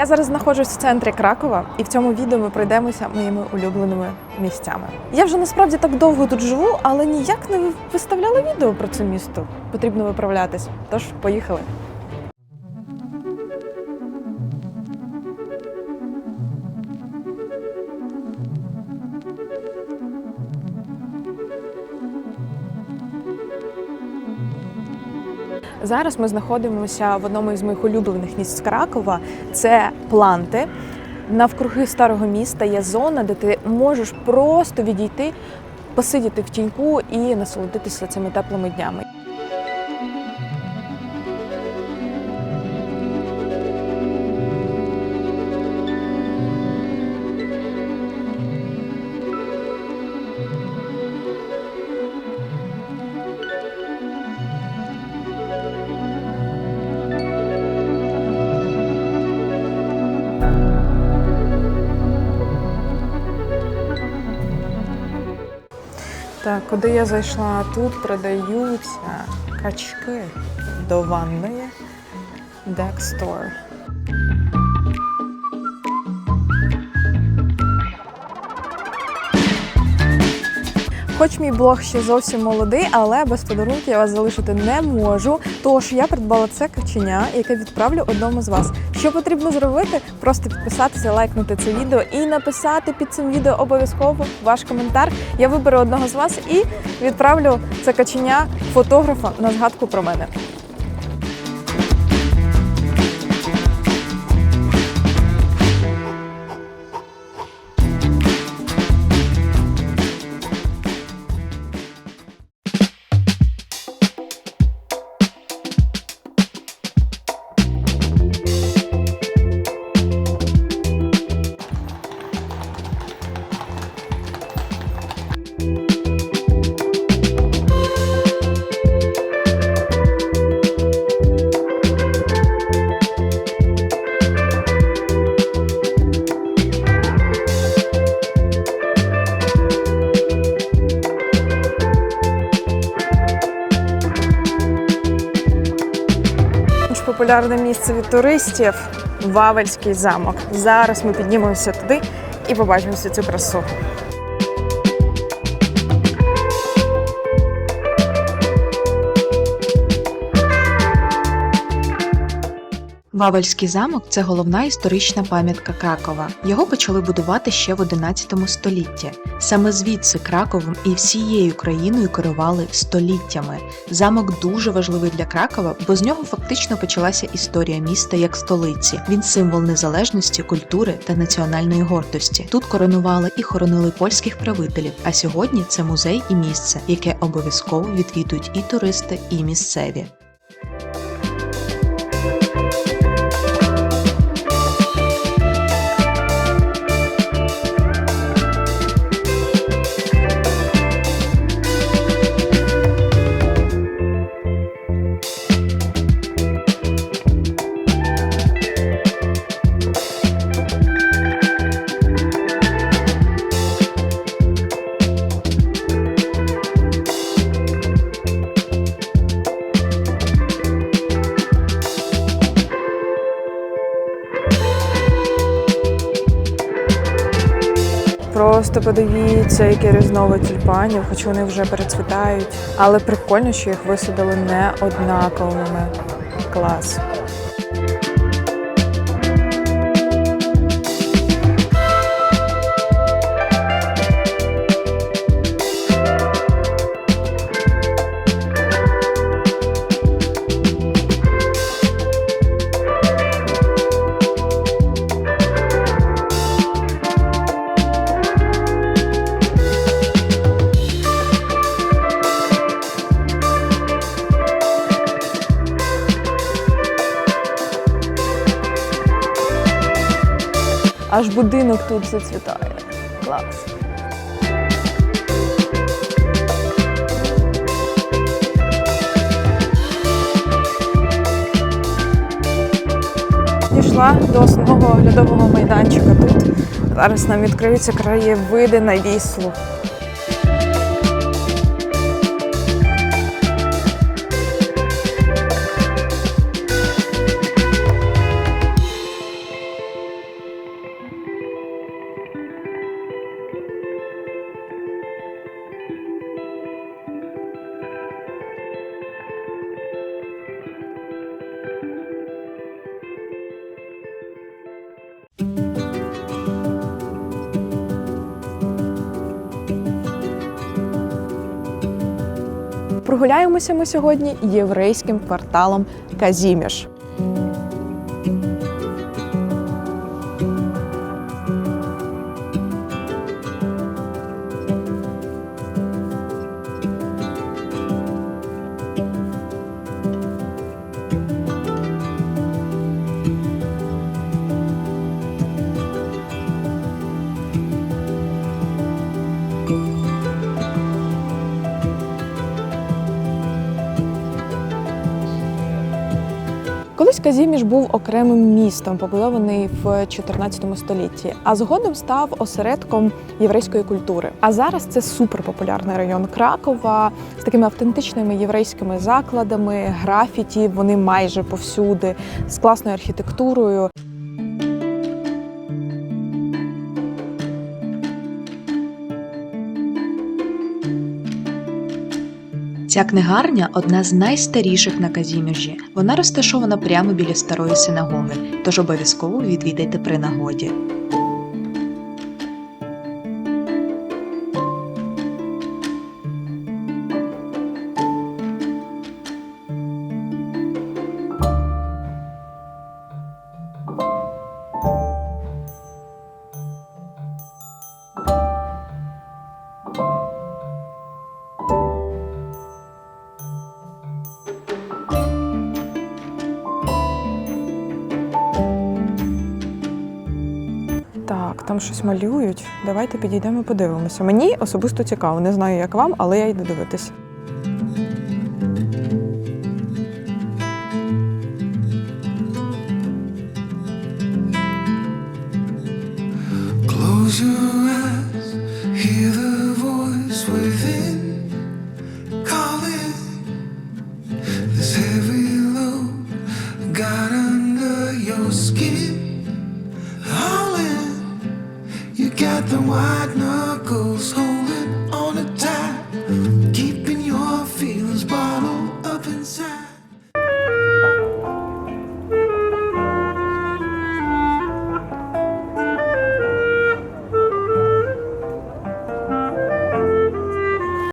Я зараз знаходжусь в центрі Кракова, і в цьому відео ми пройдемося моїми улюбленими місцями. Я вже насправді так довго тут живу, але ніяк не виставляла відео про це місто. Потрібно виправлятись. Тож поїхали. Зараз ми знаходимося в одному із моїх улюблених місць Кракова. Це планти. Навкруги старого міста є зона, де ти можеш просто відійти, посидіти в тіньку і насолодитися цими теплими днями. Куди я зайшла? Тут продаються качки до ванної. Deck Хоч мій блог ще зовсім молодий, але без подарунків я вас залишити не можу. Тож я придбала це качення, яке відправлю одному з вас. Що потрібно зробити? Просто підписатися, лайкнути це відео і написати під цим відео обов'язково ваш коментар. Я виберу одного з вас і відправлю це каченя фотографа на згадку про мене. Популярне місце від туристів Вавельський замок. Зараз ми піднімемося туди і побачимо всю цю красу. Вавельський замок це головна історична пам'ятка Кракова. Його почали будувати ще в 11 столітті. Саме звідси Краковом і всією країною керували століттями. Замок дуже важливий для Кракова, бо з нього фактично почалася історія міста як столиці. Він символ незалежності, культури та національної гордості. Тут коронували і хоронили польських правителів. А сьогодні це музей і місце, яке обов'язково відвідують і туристи, і місцеві. Просто подивіться, які різновид тюльпанів, хоч вони вже перецвітають. Але прикольно, що їх висадили не однаковими. Клас. Аж будинок тут зацвітає. Клас. Дійшла до основного оглядового майданчика тут. Зараз нам відкриються краєвиди на віслу. Прогуляємося ми сьогодні єврейським кварталом Казіміш. Колись Казіміш був окремим містом, побудований в 14 столітті, а згодом став осередком єврейської культури. А зараз це суперпопулярний район Кракова з такими автентичними єврейськими закладами, графіті. Вони майже повсюди, з класною архітектурою. Ця книгарня одна з найстаріших на Казіміжі. Вона розташована прямо біля старої синагоги, тож обов'язково відвідайте при нагоді. Там щось малюють. Давайте підійдемо, подивимося. Мені особисто цікаво, не знаю, як вам, але я йду дивитись.